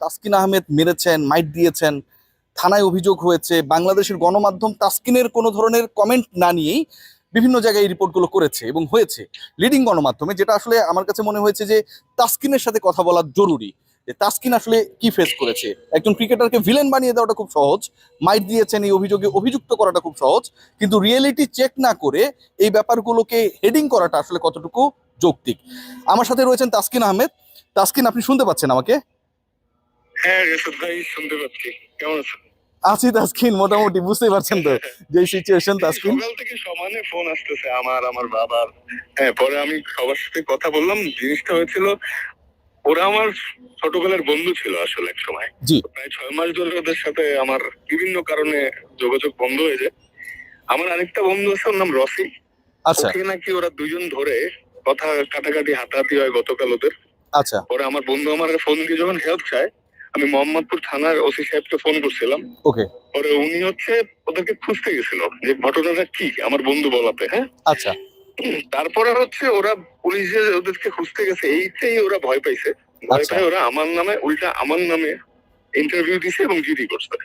তাসকিন আহমেদ মেরেছেন, মাইট দিয়েছেন, থানায় অভিযোগ হয়েছে, বাংলাদেশের গণমাধ্যম তাসকিনের কোনো ধরনের কমেন্ট না নিয়েই বিভিন্ন জায়গায় এই রিপোর্টগুলো করেছে এবং হয়েছে লিডিং গণমাধ্যমে, যেটা আসলে আমার কাছে মনে হয়েছে যে তাসকিনের সাথে কথা বলা জরুরি। যে তাসকিন আসলে কি ফেস করেছে? একজন ক্রিকেটারকে ভিলেন বানিয়ে দেওয়াটা খুব সহজ, মাইট দিয়েছেন এই অভিযোগে, অভিযুক্ত করাটা খুব সহজ, কিন্তু রিয়েলিটি চেক না করে এই ব্যাপারগুলোকে হেডিং করাটা আসলে কতটুকু যৌক্তিক? আমার সাথে রয়েছেন তাসকিন আহমেদ। তাসকিন, আপনি শুনতে পাচ্ছেন আমাকে? হ্যাঁ রেশদ ভাই শুনতে পাচ্ছি। কেমন আছেন আছি তাসকিন মোটামুটি বুঝতেই পারছেন তো যে সিচুয়েশন তাসকিন। সকাল থেকে সমানে ফোন আসতেছে আমার আমার বাবার। হ্যাঁ পরে আমি সবার সাথে কথা বললাম জিনিসটা হয়েছিল ওরা আমার ছোটবেলার বন্ধু ছিল আসলে এক সময়। প্রায় ছয় মাস ধরে ওদের সাথে আমার বিভিন্ন কারণে যোগাযোগ বন্ধ হয়ে যায়। আমার আরেকটা বন্ধু আছে ওর নাম রসি আচ্ছা। নাকি ওরা দুজন ধরে কথা কাটাকাটি হাতাহাতি হয় গতকাল ওদের। আচ্ছা। পরে আমার বন্ধু আমার ফোন দিয়ে যখন হেল্প চায় আমি মোহাম্মদপুর থানার ওসি সাহেবকে ফোন করছিলাম। ওকে পরে উনি হচ্ছে ওদেরকে খুঁজতে গেছিল যে ঘটনাটা কি আমার বন্ধু বলাতে হ্যাঁ? আচ্ছা। তারপরে হচ্ছে ওরা পুলিশ যে ওদেরকে খুঁজতে গেছে এইটাই ওরা ভয় পাইছে। ভয় আচ্ছা। ওরা আমার নামে উল্টা আমার নামে ইন্টারভিউ দিছে এবং জিডি করছে।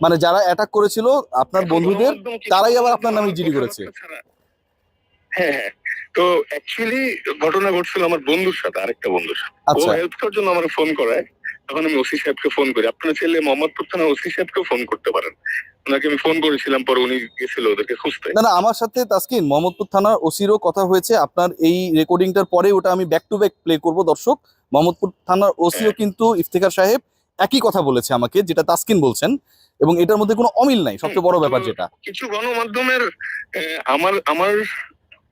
মানে যারা অ্যাটাক করেছিল আপনার বন্ধুদের তারাই আবার আপনার নামে জিডি করেছে। হ্যাঁ হ্যাঁ। তো অ্যাকচুয়ালি ঘটনা ঘটছিল আমার বন্ধুর সাথে আরেকটা বন্ধুর সাথে। ও আচ্ছা। হেল্প করার জন্য আমার ফোন করায়। তখন আমি ওসি সাহেবকে ফোন করি। আপনার ছেলে মোহাম্মদপুর থানা ওসি সাহেবকে ফোন করতে পারেন। ওনাকে আমি ফোন করেছিলাম পরে উনি গেছিল ওদেরকে খুঁজতে। না না আমার সাথে তাসকিন মোহাম্মদপুর থানার ওসিরও কথা হয়েছে। আপনার এই রেকর্ডিংটার পরে ওটা আমি ব্যাক টু ব্যাক প্লে করব দর্শক। মোহাম্মদপুর থানার ওসিও। কিন্তু ইফতেখার সাহেব একই কথা বলেছে আমাকে যেটা তাসকিন বলছেন। এবং এটার মধ্যে কোনো অমিল নাই সবচেয়ে বড় ব্যাপার যেটা। কিছু গণমাধ্যমের আমার আমার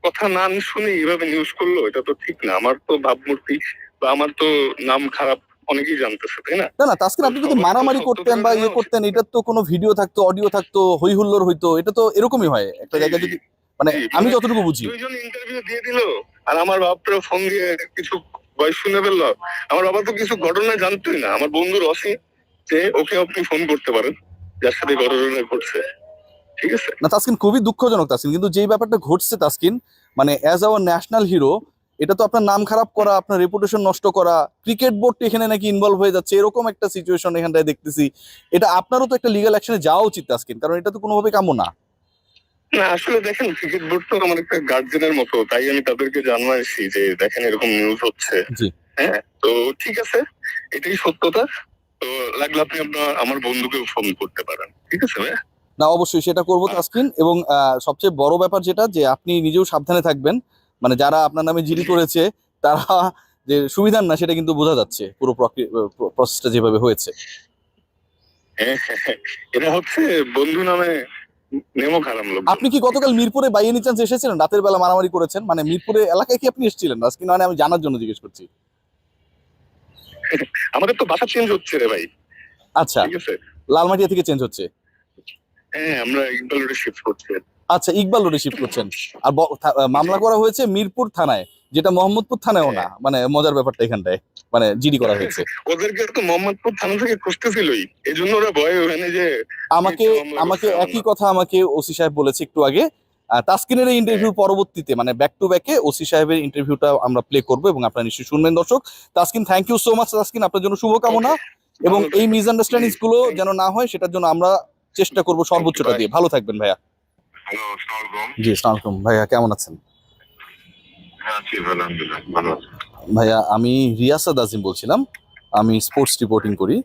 কথা না শুনে এইভাবে নিউজ করল এটা তো ঠিক না। আমার তো ভাবমূর্তি বা আমার তো নাম খারাপ। অনেকেই জানতেছে তাই না? না না তাসকিন আপনি যদি মারামারি করতেন বা ইয়ে করতেন এটার তো কোনো ভিডিও থাকতো অডিও থাকতো হই হুল্লোড় হইতো এটা তো এরকমই হয়। একটা জায়গায় যদি মানে আমি যতটুকু বুঝি। দুইজন ইন্টারভিউ দিয়ে দিল আর আমার বাপরা ফোন দিয়ে কিছু ভয়েস শুনে ফেলল। আমার বাবা তো কিছু ঘটনা জানতোই না। আমার বন্ধুর অসি যে ওকে আপনি ফোন করতে পারেন যার সাথে ঘটনা ঘটছে। ঠিক আছে? না তাসকিন খুবই দুঃখজনক তাসকিন। কিন্তু যেই ব্যাপারটা ঘটছে তাসকিন মানে অ্যাজ আওয়ার ন্যাশনাল হিরো এটা তো আপনার নাম খারাপ করা আপনার রেপুটেশন নষ্ট করা ক্রিকেট বোর্ড এখানে নাকি ইনভলভ হয়ে যাচ্ছে এরকম একটা সিচুয়েশন এখানটায় দেখতেছি। এটা আপনারও তো একটা লিগাল অ্যাকশনে যাওয়া উচিত তাসকিন কারণ এটা তো কোনোভাবে কাম্য না। না আসলে দেখেন ক্রিকেট বোর্ড তো আমার একটা গার্জেনের মতো তাই আমি তাদেরকে জানাইছি যে দেখেন এরকম নিউজ হচ্ছে। হ্যাঁ তো ঠিক আছে এটাই সত্যতা। তো লাগলে আপনি আপনার আমার বন্ধুকে ফোন করতে পারেন ঠিক আছে ভাই না অবশ্যই সেটা করব তাসকিন এবং আহ, সবচেয়ে বড় ব্যাপার যেটা যে আপনি নিজেও সাবধানে থাকবেন। মানে যারা আপনার নামে জিডি করেছে তারা যে সুবিধার না সেটা কিন্তু বোঝা যাচ্ছে পুরো প্রসেসটা যেভাবে হয়েছে হ্যাঁ, হ্যাঁ, হ্যাঁ। এরা হচ্ছে বন্ধু নামে নেমো খারাপ লোক আপনি কি গতকাল মিরপুরে বাই এনি চান্স এসেছিলেন? রাতের বেলা মারামারি করেছেন? মানে মিরপুরে এলাকায় কি আপনি এসেছিলেন? আজকে মানে আমি জানার জন্য জিজ্ঞেস করছি। আমাদের তো বাসা চেঞ্জ হচ্ছে রে ভাই। আচ্ছা। ঠিক আছে? লালমাটিয়া থেকে চেঞ্জ হচ্ছে? হ্যাঁ আমরা ইকবাল রোডে শিফট করছি আচ্ছা ইকবাল রোডে শিফট করছেন। আর মামলা করা হয়েছে মিরপুর থানায় যেটা মোহাম্মদপুর থানায়ও না মানে মজার ব্যাপারটা এখানটায় মানে জিডি করা হয়েছে। ওদেরকে তো মোহাম্মদপুর থানা থেকে খুঁজতেছিলই এই জন্য ওরা ভয় ওখানে যে আমাকে আমাকে একই কথা আমাকে ওসি সাহেব বলেছে একটু আগে। তাসকিনের এই ইন্টারভিউ পরবর্তীতে মানে ব্যাক টু ব্যাকে ওসি সাহেবের ইন্টারভিউটা আমরা প্লে করব এবং আপনারা নিশ্চয়ই শুনবেন দর্শক। Taskin thank you so much Taskin আপনার জন্য শুভকামনা। এবং এই থাকবেন। মিসআন্ডারস্ট্যান্ডিংসগুলো যেন না হয় সেটার জন্য আমরা চেষ্টা করব সর্বোচ্চটা দিয়ে। ভালো থাকবেন ভাইয়া। জি আসসালামু ভাইয়া কেমন আছেন? হ্যাঁ ভাইয়া আমি রিয়াসাদ আজিম বলছিলাম। আমি স্পোর্টস রিপোর্টিং করি।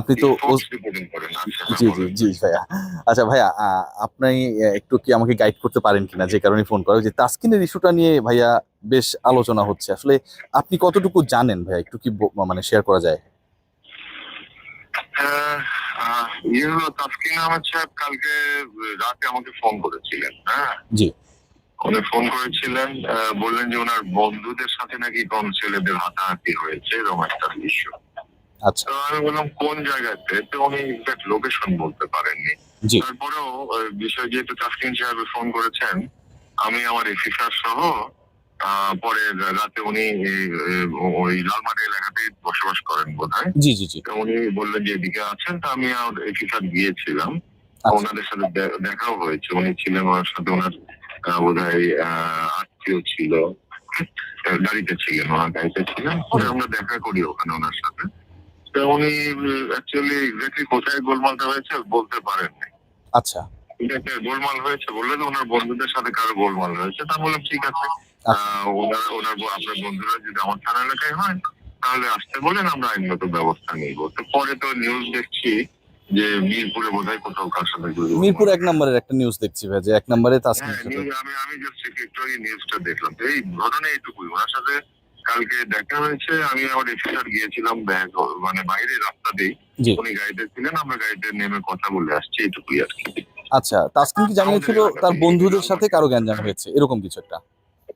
আপনি তো আচ্ছা জি জি জি ভাইয়া। আচ্ছা ভাইয়া আপনি একটু কি আমাকে গাইড করতে পারেন কিনা? যে কারণে ফোন করা। যে তাসকিনের ইস্যুটা নিয়ে ভাইয়া বেশ আলোচনা হচ্ছে। আসলে আপনি কতটুকু জানেন ভাইয়া? একটু কি মানে শেয়ার করা যায়? হ্যাঁ, ইয়ে হলো তাসকিন আহমেদ সাহেব কালকে রাতে আমাকে ফোন করেছিলেন হ্যাঁ? জি। উনি ফোন করেছিলেন বললেন যে ওনার বন্ধুদের সাথে নাকি কোন ছেলেদের হাতাহাতি হয়েছে এরকম একটা ইস্যু আচ্ছা। আমি বললাম কোন জায়গাতে? তো উনি এক্সাক্ট লোকেশন বলতে পারেননি। তারপরেও বিষয় যেহেতু তাসকিন সাহেব ফোন করেছেন আমি আমার এফিসার সহ পরে রাতে উনি ওই লালমাটি এলাকাতে বসবাস করেন বোধ হয় জি জি। জি উনি বললেন যে এদিকে আছেন তা আমি আর এফিসার গিয়েছিলাম। আচ্ছা। ওনাদের সাথে দেখাও হয়েছে। উনি ছিলেন ওনার সাথে ওনার বোধ হয় আত্মীয় ছিল। গাড়িতে ছিলেন ওনার গাড়িতে ছিলেন। পরে আমরা দেখা করি ওখানে ওনার সাথে। তো উনি অ্যাকচুয়ালি এক্স্যাক্টলি কোথায় গোলমালটা হয়েছে বলতে পারেননি আচ্ছা। ঠিক আছে গোলমাল হয়েছে বললে তো ওনার বন্ধুদের সাথে কারও গোলমাল হয়েছে তা বললাম ঠিক আছে। ওনার ওনার আপনার বন্ধুরা যদি আমার থানা এলাকায় হয় তাহলে আসতে বলেন আমরা আইনগত ব্যবস্থা নিব। তো পরে তো নিউজ দেখছি যে মিরপুরে বোধহয় কোথাও কার সাথে মিরপুর এক নম্বরের একটা নিউজ দেখছি ভাই যে এক নম্বরে হ্যাঁ আমি আমি জাস্ট একটু আগে নিউজটা দেখলাম। তো এই ঘটনা এইটুকুই ওনার সাথে কালকে দেখা হয়েছে আমি আমার অফিসার গিয়েছিলাম ব্যাগ মানে বাইরে রাস্তা দিয়ে জি। উনি গাড়িতে ছিলেন আমরা গাড়িতে নেমে কথা বলে আসছি এইটুকুই আর কি। আচ্ছা তাসকিন কি জানিয়েছিল তার বন্ধুদের সাথে কারও গ্যাঞ্জাম হয়েছে? এরকম কিছু একটা।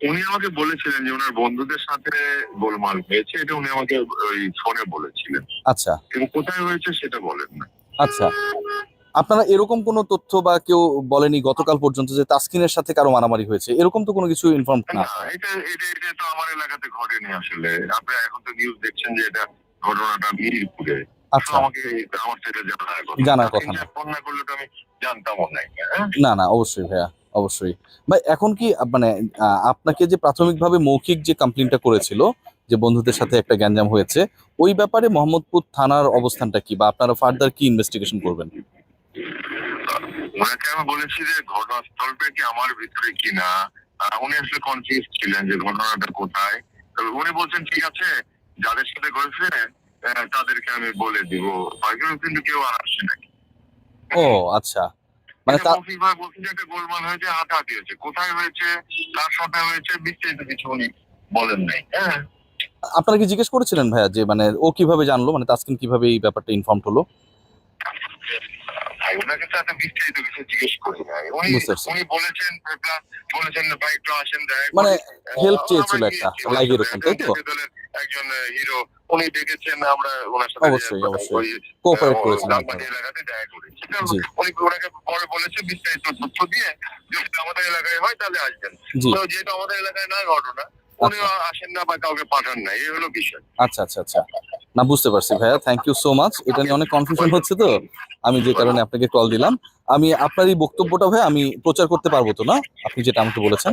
উনি আমাকে বলেছিলেন যে ওনার বন্ধুদের সাথে গোলমাল হয়েছে এটা উনি আমাকে ওই ফোনে বলেছিলেন। আচ্ছা। কিন্তু কোথায় হয়েছে সেটা বলেন না। আচ্ছা। আপনারা এরকম কোনো তথ্য বা কেউ বলেনি গতকাল পর্যন্ত যে তাসকিনের সাথে কারও মারামারি হয়েছে? এরকম তো কোনো কিছু ইনফর্ম না এটা এটা এটা তো আমার এলাকাতে ঘটেনি আসলে। আপনি এখন তো নিউজ দেখছেন যে এটা ঘটনাটা মিরপুরে। আচ্ছা। আমাকে আমার সেটা জানার কথা। জানার কথা না। ফোন না করলে তো আমি জানতামও না হ্যাঁ? না না অবশ্যই ভাইয়া। অবশ্যই। ভাই এখন কি মানে আপনাকে যে প্রাথমিকভাবে মৌখিক যে কমপ্লেনটা করেছিল যে বন্ধুদের সাথে একটা গ্যাঞ্জাম হয়েছে ওই ব্যাপারে মোহাম্মদপুর থানার অবস্থানটা কি বা আপনারা ফার্দার কি ইনভেস্টিগেশন করবেন? ওনাকে আমি বলেছি যে ঘটনাস্থলটা কি আমার ভিতরে কিনা? উনি আসলে কনফিউজ ছিলেন যে ঘটনাটা কোথায়। উনি বলছেন ঠিক আছে যাদের সাথে ঘটেছে তাদেরকে আমি বলে দিব। কিন্তু কেউ আর আসছে নাকি ও আচ্ছা। মানে মফিজ ভাই বলছেন একটা গোলমাল হয়েছে হাতাহাতি হয়েছে। কোথায় হয়েছে কার সাথে হয়েছে বিস্তারিত কিছু উনি বলেন নাই। হ্যাঁ। আপনারা কি জিজ্ঞেস করেছিলেন ভাইয়া যে মানে ও কীভাবে জানলো? মানে তাসকিন কীভাবে এই ব্যাপারটা ইনফর্ম হলো? ওনাকে তো এত বিস্তারিত কিছু জিজ্ঞেস করি নাই। উনি উনি বলেছেন বলেছেন ভাই একটু আসেন মানে হেল্প চেয়েছিল একটা লাইভ এরকম তাই তো? একজন হিরো উনি ডেকেছেন আমরা ওনার সাথে অবশ্যই, অবশ্যই। কোঅপারেট লালমাটি এলাকাতে দেখা করেছি উনি ওনাকে পরে বলেছে বিস্তারিত তথ্য দিয়ে। যদি আমাদের এলাকায় হয় তাহলে আসবেন। তো যেহেতু আমাদের এলাকায় না ঘটনা উনি আসেন না বা কাউকে পাঠান না এই হলো বিষয়। আচ্ছা আচ্ছা আচ্ছা। না বুঝতে পারছি ভাইয়া। থ্যাংক ইউ সো মাচ এটা নিয়ে অনেক কনফিউশন হচ্ছে তো। আমি যে কারণে আপনাকে কল দিলাম আমি আপনার এই বক্তব্যটা ভাই আমি প্রচার করতে পারব তো না? আপনি যেটা আমাকে বলেছেন।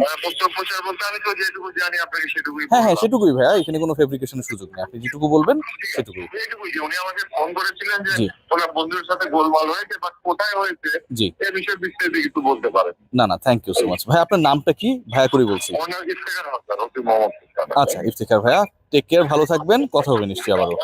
হ্যাঁ হ্যাঁ বললাম। সেটুকুই ভাইয়া এখানে কোনো ফেব্রিকেশনের সুযোগ নেই। আপনি যেটুকু বলবেন সেটুকুই। এইটুকুই উনি আমাকে ফোন করেছিলেন যে ওনার বন্ধুদের সাথে গোলমাল হয়েছে কোথায় হয়েছে জি। এই বিষয়ে বিস্তারিত কিছু বলতে পারেন। না না থ্যাংক ইউ সো মাচ ভাই আপনার নামটা কি? ভাইয়া করে বলছি। আচ্ছা ইফতিখার ভাইয়া টেক কেয়ার ভালো থাকবেন কথা হবে নিশ্চয়ই আবারও।